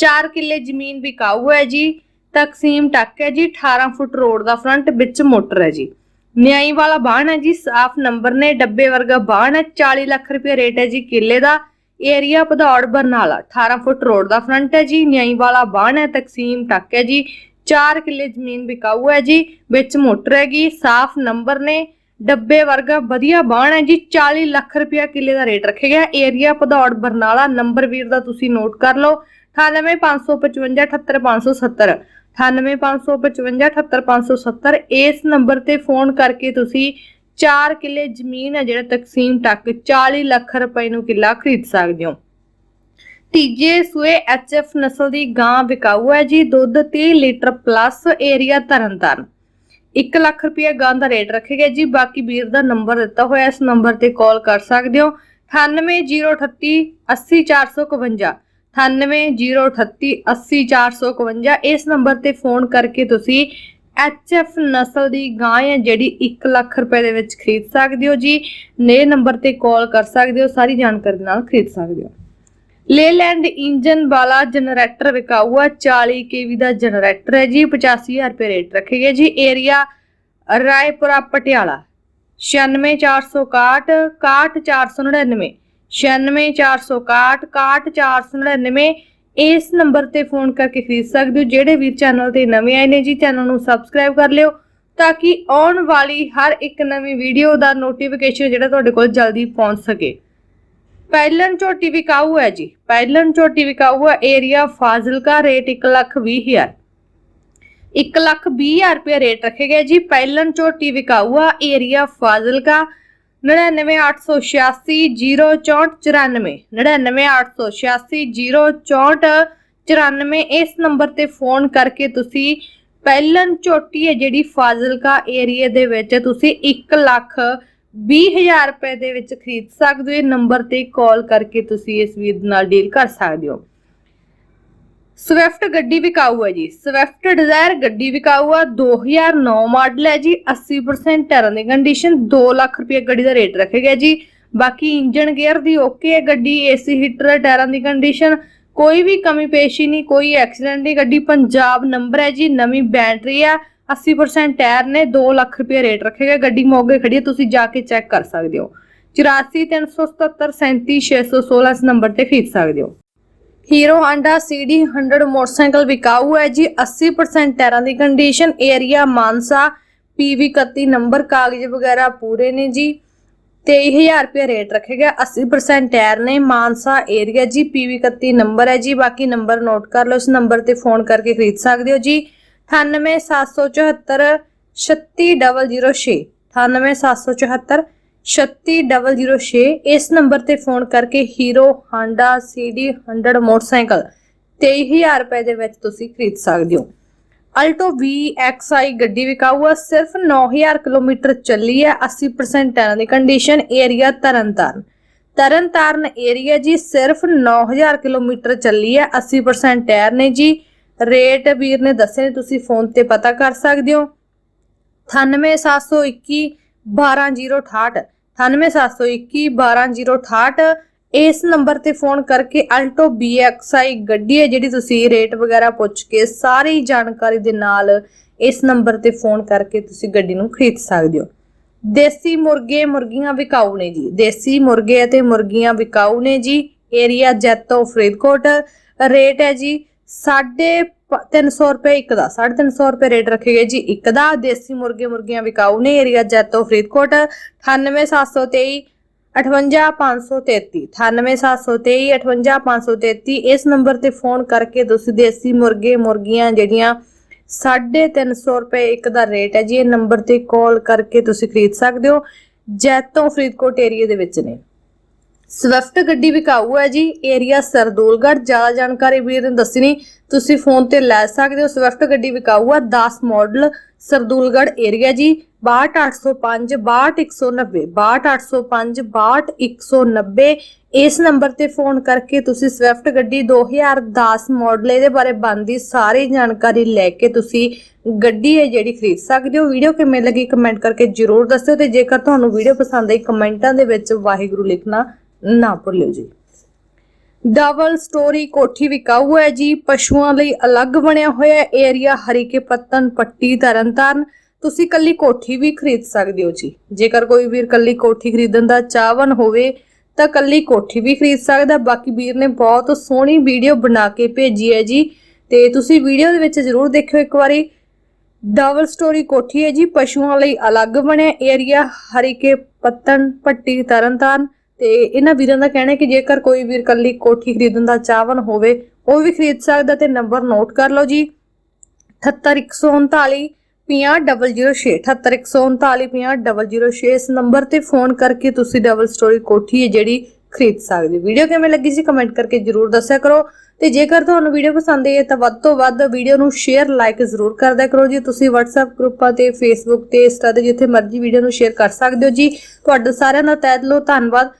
4 ਕਿੱਲੇ ਜ਼ਮੀਨ ਵਿਕਾਊ ਹੈ ਜੀ, ਤਕਸੀਮ ਟੱਕ ਹੈ ਜੀ 18 ਫੁੱਟ ਰੋਡ ਦਾ ਫਰੰਟ ਵਿੱਚ ਮੋਟਰ ਹੈ ਜੀ। ਨਿਆਈ ਵਾਲਾ ਬਾਣ ਹੈ ਜੀ, ਸਾਫ਼ ਨੰਬਰ ਨੇ, ਡੱਬੇ ਵਰਗਾ ਬਾਣ ਹੈ 40 ਲੱਖ ਰੁਪਏ ਰੇਟ ਹੈ ਜੀ ਕਿੱਲੇ ਦਾ। Area Bhadaur Barnala 18 foot road ਦਾ ਫਰੰਟ ਹੈ ਜੀ, ਨਿਆਈ ਵਾਲਾ ਬਾਣ ਹੈ, ਤਕਸੀਮ ਟੱਕ ਹੈ ਜੀ 4 ਕਿੱਲੇ ਜ਼ਮੀਨ ਵਿਕਾਊ ਹੈ ਜੀ, ਵਿੱਚ ਮੋਟਰ ਹੈਗੀ, ਸਾਫ਼ ਨੰਬਰ ਨੇ, ਡੱਬੇ ਵਰਗਾ ਵਧੀਆ ਬਾਣ ਹੈ ਜੀ 40 ਲੱਖ ਰੁਪਇਆ ਕਿੱਲੇ ਦਾ ਰੇਟ ਰੱਖਿਆ ਗਿਆ। ਏਰੀਆ ਭਦੌੜ ਬਰਨਾਲਾ, ਨੰਬਰ ਵੀਰ ਦਾ ਤੁਸੀਂ ਨੋਟ ਕਰ ਲਓ। 9855578570 9855578570 ਇਸ ਨੰਬਰ ਤੇ ਫੋਨ ਕਰਕੇ ਤੁਸੀਂ 4 ਕਿੱਲੇ ਜ਼ਮੀਨ ਹੈ ਜਿਹੜਾ ਤਕਸੀਮ ਤੱਕ 40 ਲੱਖ ਰੁਪਏ ਨੂੰ ਕਿੱਲਾ ਖਰੀਦ ਸਕਦੇ ਹੋ। ਤੀਜੇ ਸੂਏ ਐਚਐਫ ਨਸਲ ਦੀ ਗਾਂ ਵਿਕਾਊ ਹੈ ਜੀ, ਦੁੱਧ 30 litre plus area Tarn Taran. 1 lakh ਰੁਪਏ ਗਾਂ ਦਾ ਰੇਟ ਰੱਖਿਆ ਗਿਆ ਜੀ, ਬਾਕੀ ਵੀਰ ਦਾ ਨੰਬਰ ਦਿੱਤਾ ਹੋਇਆ, ਇਸ ਨੰਬਰ ਤੇ ਕਾਲ ਕਰ ਸਕਦੇ ਹੋ। 98038 80451 98038 80451 ਇਸ ਨੰਬਰ ਤੇ ਫੋਨ ਕਰਕੇ ਤੁਸੀਂ ਐਚਐਫ ਨਸਲ ਦੀ ਗਾਂ ਹੈ ਜਿਹੜੀ 1 ਲੱਖ ਰੁਪਏ ਦੇ ਵਿੱਚ ਖਰੀਦ ਸਕਦੇ ਹੋ ਜੀ ਨੇ ਨੰਬਰ ਤੇ ਕਾਲ ਕਰ ਸਕਦੇ ਹੋ ਸਾਰੀ ਜਾਣਕਾਰੀ ਨਾਲ ਖਰੀਦ ਸਕਦੇ ਹੋ ਲੇਲੈਂਡ ਇੰਜਨ ਵਾਲਾ ਜਨਰੇਟਰ ਵਿਕਾਊਆ ਆ 40 ਕੇਵੀ ਦਾ ਜਨਰੇਟਰ ਹੈ ਜੀ 85000 ਰੁਪਏ ਰੇਟ ਰੱਖੇਗਾ ਜੀ ਏਰੀਆ ਰਾਏਪੁਰਾ ਪਟਿਆਲਾ 96461 61499 96461 61499 ਇਸ ਨੰਬਰ ਤੇ ਫੋਨ ਕਰਕੇ ਖਰੀਦ ਸਕਦੇ ਹੋ। ਜਿਹੜੇ ਵੀ ਚੈਨਲ ਤੇ ਨਵੇਂ ਆਏ ਨੇ ਜੀ, ਚੈਨਲ ਨੂੰ ਸਬਸਕ੍ਰਾਈਬ ਕਰ ਲਿਓ ਤਾਂ ਕਿ ਆਉਣ ਵਾਲੀ ਹਰ ਇੱਕ ਨਵੀਂ ਵੀਡੀਓ ਦਾ ਨੋਟੀਫਿਕੇਸ਼ਨ ਜਿਹੜਾ ਤੁਹਾਡੇ ਕੋਲ ਜਲਦੀ ਪਹੁੰਚ ਸਕੇ। ਪਹਿਲਨ ਝੋਟੀ ਵਿਕਾਊ ਹੈ ਜੀ। ਪਹਿਲਨ ਝੋਟੀ ਵਿਕਾਊ ਹੈ ਏਰੀਆ ਫਾਜ਼ਿਲਕਾ, ਰੇਟ 1 ਲੱਖ ਵੀਹ ਹਜ਼ਾਰ। 1 ਲੱਖ ਵੀਹ ਹਜ਼ਾਰ ਰੁਪਏ ਰੇਟ ਰੱਖੇ ਗਏ ਜੀ। ਪਹਿਲਨ ਝੋਟੀ ਵਿਕਾਊ ਆ ਏਰੀਆ ਫਾਜ਼ਿਲਕਾ 9986606494 9986606494 ਇਸ ਨੰਬਰ ਤੇ ਫੋਨ ਕਰਕੇ ਤੁਸੀਂ ਪਹਿਲਨ ਚੋਟੀ ਹੈ ਜਿਹੜੀ ਫਾਜ਼ਿਲਕਾ ਏਰੀਆ ਦੇ ਵਿੱਚ ਤੁਸੀਂ 1 ਲੱਖ 20000 ਰੁਪਏ ਦੇ ਵਿੱਚ ਖਰੀਦ ਸਕਦੇ ਹੋ। ਇਹ ਨੰਬਰ ਤੇ ਕਾਲ ਕਰਕੇ ਤੁਸੀਂ ਇਸ ਵੀਰ ਨਾਲ ਡੀਲ ਕਰ ਸਕਦੇ ਹੋ। ਸਵਿਫਟ ਗੱਡੀ ਵਿਕਾਊ ਹੈ ਜੀ। ਸਵਿਫਟ ਡਿਜ਼ਾਇਰ ਗੱਡੀ ਵਿਕਾਊ ਆ 2009 ਮਾਡਲ ਹੈ ਜੀ 80% ਟਰਨ ਦੀ ਕੰਡੀਸ਼ਨ 2 ਲੱਖ ਰੁਪਏ ਗੱਡੀ ਦਾ ਰੇਟ ਰੱਖਿਆ ਗਿਆ ਜੀ। ਬਾਕੀ ਇੰਜਨ ਗੇਅਰ ਦੀ ਓਕੇ ਹੈ ਗੱਡੀ ਏਸੀ ਹੀਟਰ ਟਾਇਰਾਂ ਦੀ ਕੰਡੀਸ਼ਨ ਕੋਈ ਵੀ ਕਮੀ ਪੇਸ਼ੀ ਨਹੀਂ, ਕੋਈ ਐਕਸੀਡੈਂਟ ਨਹੀਂ, ਗੱਡੀ ਪੰਜਾਬ ਨੰਬਰ ਹੈ ਜੀ, ਨਵੀਂ ਬੈਟਰੀ ਆ 80% ਟਾਇਰ ਨੇ 2 ਲੱਖ ਰੁਪਏ ਰੇਟ ਰੱਖੇਗਾ, ਗੱਡੀ ਮੋਗੇ ਖੜੀ ਹੈ, ਤੁਸੀਂ ਜਾ ਕੇ ਚੈੱਕ ਕਰ ਸਕਦੇ ਹੋ। 8437737616 ਇਸ ਨੰਬਰ ਤੇ ਖਰੀਦ ਸਕਦੇ ਹੋ। ਹੀਰੋ ਹਾਂਡਾ CD 100 ਮੋਟਰਸਾਈਕਲ ਵਿਕਾਊ ਹੈ ਜੀ। 80% ਟਾਇਰਾਂ ਦੀ condition area, Mansa PV 31 number ਕਾਗਜ਼ ਵਗੈਰਾ ਪੂਰੇ ਨੇ ਜੀ। 23000 ਰੁਪਏ ਰੇਟ ਰੱਖੇਗਾ 80% ਟਾਇਰ ਨੇ ਮਾਨਸਾ ਏਰੀਆ ਜੀ PV 31 ਨੰਬਰ ਹੈ ਜੀ। ਬਾਕੀ ਨੰਬਰ ਨੋਟ ਕਰ ਲਓ, ਇਸ ਨੰਬਰ ਤੇ ਫੋਨ ਕਰਕੇ ਖਰੀਦ ਸਕਦੇ ਹੋ ਜੀ। 98774 36006 98774 36006 ਇਸ ਨੰਬਰ ਤੇ ਫੋਨ ਕਰਕੇ ਹੀਰੋ ਹਾਂਡਾ CD 100 ਮੋਟਰਸਾਈਕਲ 23000 ਰੁਪਏ ਦੇ ਵਿੱਚ ਤੁਸੀਂ ਖਰੀਦ ਸਕਦੇ ਹੋ। ਅਲਟੋ VXI ਗੱਡੀ ਵਿਕਾਊ ਆ, ਸਿਰਫ 9000 ਕਿਲੋਮੀਟਰ ਚੱਲੀ ਹੈ 80% ਟਾਇਰਾਂ ਦੀ condition area Tarn Taran. Tarn Taran area ਜੀ ਸਿਰਫ 9000 ਕਿਲੋਮੀਟਰ ਚੱਲੀ ਹੈ 80% ਟਾਇਰ ਨੇ ਜੀ। ਰੇਟ ਵੀਰ ਨੇ ਦੱਸੇ ਨੇ, ਤੁਸੀਂ ਫੋਨ ਤੇ ਪਤਾ ਕਰ ਸਕਦੇ ਹੋ। 98721 12068 98721 12068 ਇਸ ਨੰਬਰ ਤੇ ਫੋਨ ਕਰਕੇ ਅਲਟੋ BXI ਗੱਡੀ ਹੈ ਜਿਹੜੀ ਤੁਸੀਂ ਰੇਟ ਵਗੈਰਾ ਪੁੱਛ ਕੇ ਸਾਰੀ ਜਾਣਕਾਰੀ ਦੇ ਨਾਲ ਇਸ ਨੰਬਰ ਤੇ ਫੋਨ ਕਰਕੇ ਤੁਸੀਂ ਗੱਡੀ ਨੂੰ ਖਰੀਦ ਸਕਦੇ ਹੋ। ਦੇਸੀ ਮੁਰਗੇ, ਮੁਰਗੀਆਂ ਵਿਕਾਊ ਨੇ ਜੀ। ਦੇਸੀ ਮੁਰਗੇ ਅਤੇ ਮੁਰਗੀਆਂ ਵਿਕਾਊ ਨੇ ਜੀ। ਏਰੀਆ ਜੈਤੋ ਫਰੀਦਕੋਟ, ਰੇਟ ਹੈ ਜੀ 350 ਰੁਪਏ ਇੱਕ ਦਾ 350 ਰੁਪਏ ਰੇਟ ਰੱਖੇ ਗਏ ਜੀ ਇੱਕ ਦਾ, ਦੇਸੀ ਮੁਰਗੇ ਮੁਰਗੀਆਂ ਵਿਕਾਊ ਨੇ, ਏਰੀਆ ਜੈਤੋ ਫਰੀਦਕੋਟ 98723 58533 98723 58533 ਇਸ ਨੰਬਰ ਤੇ ਫੋਨ ਕਰਕੇ ਤੁਸੀਂ ਦੇਸੀ ਮੁਰਗੇ ਮੁਰਗੀਆਂ ਜਿਹੜੀਆਂ 350 ਰੁਪਏ ਇੱਕ ਦਾ ਰੇਟ ਹੈ ਜੀ, ਇਹ ਨੰਬਰ ਤੇ ਕਾਲ ਕਰਕੇ ਤੁਸੀਂ ਖਰੀਦ ਸਕਦੇ ਹੋ, ਜੈਤੋਂ ਫਰੀਦਕੋਟ ਏਰੀਆ ਦੇ ਵਿੱਚ ਨੇ। ਸਵਿਫਟ ਗੱਡੀ ਵਿਕਾਊ ਹੈ ਜੀ, ਏਰੀਆ ਸਰਦੂਲਗੜ੍ਹ, ਜ਼ਿਆਦਾ ਜਾਣਕਾਰੀ ਵੀਰ ਨੇ ਦੱਸੀ ਨਹੀਂ, ਤੁਸੀਂ ਫੋਨ ਤੇ ਲੈ ਸਕਦੇ ਹੋ, ਸਵਿਫਟ ਗੱਡੀ ਵਿਕਾਊ ਹੈ 10 ਮਾਡਲ ਸਰਦੂਲਗੜ੍ਹ ਏਰੀਆ ਜੀ 62805 62190 62805 62190 ਇਸ ਨੰਬਰ ਤੇ ਫੋਨ ਕਰਕੇ ਤੁਸੀਂ ਸਵਿਫਟ ਗੱਡੀ 2010 ਮਾਡਲ, ਇਹਦੇ ਬਾਰੇ ਬਣਦੀ ਸਾਰੀ ਜਾਣਕਾਰੀ ਲੈ ਕੇ ਤੁਸੀਂ ਗੱਡੀ ਹੈ ਜਿਹੜੀ ਖਰੀਦ ਸਕਦੇ ਹੋ। ਵੀਡੀਓ ਕਿਵੇਂ ਲੱਗੀ, ਕਮੈਂਟ ਕਰਕੇ ਜਰੂਰ ਦੱਸਿਓ ਤੇ ਜੇਕਰ ਤੁਹਾਨੂੰ ਵੀਡੀਓ ਪਸੰਦ ਆਈ, ਕਮੈਂਟਾਂ ਦੇ ਵਿੱਚ ਵਾਹਿਗੁਰੂ ਲਿਖਣਾ ਨਾ ਭੁੱਲਿਓ ਜੀ। ਡਬਲ ਸਟੋਰੀ ਕੋਠੀ ਵਿਕਾਊ ਹੈ ਜੀ। ਪਸ਼ੂਆਂ ਲਈ ਅਲੱਗ ਬਣਿਆ ਹੋਇਆ ਏਰੀਆ ਹਰੀਕੇ ਪੱਤਨ ਪੱਟੀ, ਤਰਨਤਾਰਨ। ਤੁਸੀਂ ਕੱਲੀ ਕੋਠੀ ਵੀ ਖਰੀਦ ਸਕਦੇ ਹੋ ਜੀ। ਜੇਕਰ ਕੋਈ ਵੀਰ ਕੱਲੀ ਕੋਠੀ ਖਰੀਦਣ ਦਾ ਚਾਹਵਨ ਹੋਵੇ, ਤਾਂ ਕੱਲੀ ਕੋਠੀ ਵੀ ਖਰੀਦ ਸਕਦਾ ਬਾਕੀ ਵੀਰ ਨੇ ਬਹੁਤ ਸੋਹਣੀ ਵੀਡੀਓ ਬਣਾ ਕੇ ਭੇਜੀ ਹੈ ਜੀ। ਤੇ ਤੁਸੀਂ ਵੀਡੀਓ ਦੇ ਵਿੱਚ ਜ਼ਰੂਰ ਦੇਖਿਓ ਇੱਕ ਵਾਰੀ। ਡਬਲ ਸਟੋਰੀ ਕੋਠੀ ਹੈ ਜੀ। ਪਸ਼ੂਆਂ ਲਈ ਅਲੱਗ ਬਣਿਆ ਏਰੀਆ ਹਰੀਕੇ ਪੱਤਨ ਪੱਟੀ, ਤਰਨਤਾਰਨ। ਤੇ ਇਹਨਾਂ ਵੀਰਾਂ ਦਾ ਕਹਿਣਾ ਹੈ ਕਿ ਜੇਕਰ ਕੋਈ ਵੀਰ ਕੱਲੀ ਕੋਠੀ ਖਰੀਦਣ ਦਾ ਚਾਹਵਨ ਹੋਵੇ, ਉਹ ਵੀ ਖਰੀਦ ਸਕਦਾ ਤੇ ਨੰਬਰ ਨੋਟ ਕਰ ਲਓ ਜੀ। 78139 50006 78139 50006 ਇਸ ਨੰਬਰ ਤੇ ਫੋਨ ਕਰਕੇ ਤੁਸੀਂ ਡਬਲ ਸਟੋਰੀ ਕੋਠੀ ਹੈ ਜਿਹੜੀ ਖਰੀਦ ਸਕਦੇ ਹੋ। ਵੀਡੀਓ ਕਿਵੇਂ ਲੱਗੀ ਸੀ ਕਮੈਂਟ ਕਰਕੇ ਜਰੂਰ ਦੱਸਿਆ ਕਰੋ। ਤੇ ਜੇਕਰ ਤੁਹਾਨੂੰ ਵੀਡੀਓ ਪਸੰਦ ਆਈ ਹੈ ਤਾਂ ਵੱਧ ਤੋਂ ਵੱਧ ਵੀਡੀਓ ਨੂੰ ਸ਼ੇਅਰ ਲਾਈਕ ਜ਼ਰੂਰ ਕਰਦਿਆ ਕਰੋ ਜੀ। ਤੁਸੀਂ WhatsApp ਗਰੁੱਪਾਂ ਤੇ Facebook ਤੇ ਇੰਸਟਾ ਤੇ ਜਿੱਥੇ ਮਰਜ਼ੀ ਵੀਡੀਓ ਨੂੰ ਸ਼ੇਅਰ ਕਰ ਸਕਦੇ ਹੋ ਜੀ। ਤੁਹਾਡਾ ਸਾਰਿਆਂ ਦਾ ਤਹਿ ਦਿਲੋਂ ਧੰਨਵਾਦ।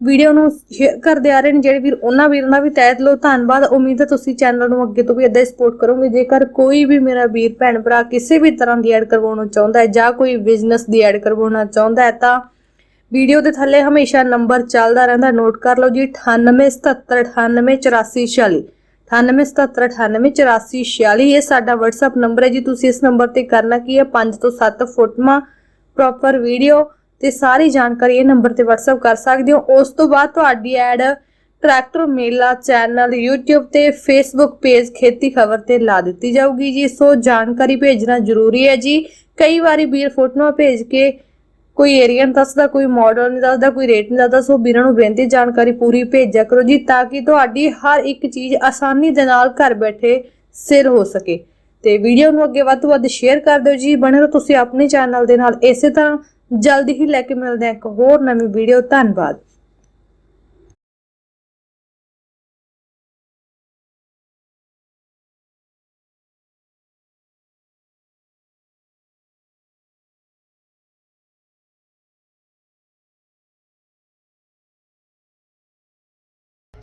ਵੀਡੀਓ ਨੂੰ ਸ਼ੇਅਰ ਕਰਦੇ ਆ ਰਹੇ ਨੇ ਜਿਹੜੇ ਵੀਰ, ਉਹਨਾਂ ਵੀਰਾਂ ਦਾ ਵੀ ਤਹਿ ਦਿਲੋਂ ਧੰਨਵਾਦ। ਉਮੀਦ ਹੈ ਤੁਸੀਂ ਚੈਨਲ ਨੂੰ ਅੱਗੇ ਤੋਂ ਵੀ ਇਦਾਂ ਹੀ ਸਪੋਰਟ ਕਰੋਗੇ। ਜੇਕਰ ਕੋਈ ਵੀ ਮੇਰਾ ਵੀਰ, ਭੈਣ, ਭਰਾ ਕਿਸੇ ਵੀ ਤਰ੍ਹਾਂ ਦੀ ਐਡ ਕਰਵਾਉਣਾ ਚਾਹੁੰਦਾ ਹੈ ਜਾਂ ਕੋਈ ਬਿਜ਼ਨਸ ਦੀ ਐਡ ਕਰਵਾਉਣਾ ਚਾਹੁੰਦਾ ਹੈ, ਤਾਂ ਵੀਡੀਓ ਦੇ ਥੱਲੇ ਹਮੇਸ਼ਾ ਨੰਬਰ ਚੱਲਦਾ ਰਹਿੰਦਾ। ਨੋਟ ਕਰ ਲਓ ਜੀ 9877988446 9877988446 ਇਹ ਸਾਡਾ WhatsApp ਨੰਬਰ ਹੈ ਜੀ। ਤੁਸੀਂ ਇਸ ਨੰਬਰ ਤੇ ਕਰਨਾ ਕੀ ਹੈ? 5 ਤੋਂ 7 ਫੋਟੋਆਂ ਪ੍ਰੋਪਰ ਵੀਡੀਓ ਤੇ ਸਾਰੀ ਜਾਣਕਾਰੀ ਇਹ ਨੰਬਰ ਤੇ WhatsApp ਕਰ ਸਕਦੇ ਹੋ। ਉਸ ਤੋਂ ਬਾਅਦ ਤੁਹਾਡੀ ad tractor Mela channel, YouTube ਤੇ Facebook ਪੇਜ ਖੇਤੀ ਖਬਰ ਤੇ ਲਾ ਦਿੱਤੀ ਜਾਊਗੀ ਜੀ। ਸੋ ਜਾਣਕਾਰੀ ਭੇਜਣਾ ਜ਼ਰੂਰੀ ਹੈ ਜੀ। ਕਈ ਵਾਰੀ ਵੀਰ ਫੋਟੋਆਂ ਭੇਜ ਕੇ ਕੋਈ ਏਰੀਆ ਨਹੀਂ ਦੱਸਦਾ, ਕੋਈ ਮਾਡਲ ਨਹੀਂ ਦੱਸਦਾ, ਕੋਈ ਰੇਟ ਨਹੀਂ ਦੱਸਦਾ, ਸੋ ਵੀਰਾਂ ਨੂੰ ਬੇਨਤੀ ਜਾਣਕਾਰੀ ਪੂਰੀ ਭੇਜਿਆ ਕਰੋ ਜੀ, ਤਾਂ ਕਿ ਤੁਹਾਡੀ ਹਰ ਇੱਕ ਚੀਜ਼ ਆਸਾਨੀ ਦੇ ਨਾਲ ਘਰ ਬੈਠੇ ਸਿਰ ਹੋ ਸਕੇ। ਤੇ ਵੀਡੀਓ ਨੂੰ ਅੱਗੇ ਵੱਧ ਤੋਂ ਵੱਧ ਸ਼ੇਅਰ ਕਰ ਦਿਓ ਜੀ। ਬਣੇ ਰਹੋ ਤੁਸੀਂ ਆਪਣੇ ਚੈਨਲ ਦੇ ਨਾਲ। ਇਸੇ ਤਰ੍ਹਾਂ ਜਲਦੀ ਹੀ ਲੈ ਕੇ ਮਿਲਦੇ ਹਾਂ ਇੱਕ ਹੋਰ ਨਵੀਂ ਵੀਡੀਓ। ਧੰਨਵਾਦ।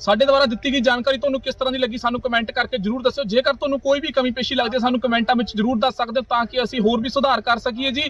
ਸਾਡੇ ਦੁਆਰਾ ਦਿੱਤੀ ਗਈ ਜਾਣਕਾਰੀ ਤੁਹਾਨੂੰ ਕਿਸ ਤਰ੍ਹਾਂ ਦੀ ਲੱਗੀ ਸਾਨੂੰ ਕਮੈਂਟ ਕਰਕੇ ਜਰੂਰ ਦੱਸਿਓ। ਜੇਕਰ ਤੁਹਾਨੂੰ ਕੋਈ ਵੀ ਕਮੀ ਪੇਸ਼ੀ ਲੱਗਦੀ ਹੈ, ਸਾਨੂੰ ਕਮੈਂਟਾਂ ਵਿੱਚ ਜਰੂਰ ਦੱਸ ਸਕਦੇ ਹੋ ਤਾਂ ਕਿ ਅਸੀਂ ਹੋਰ ਵੀ ਸੁਧਾਰ ਕਰ ਸਕੀਏ ਜੀ।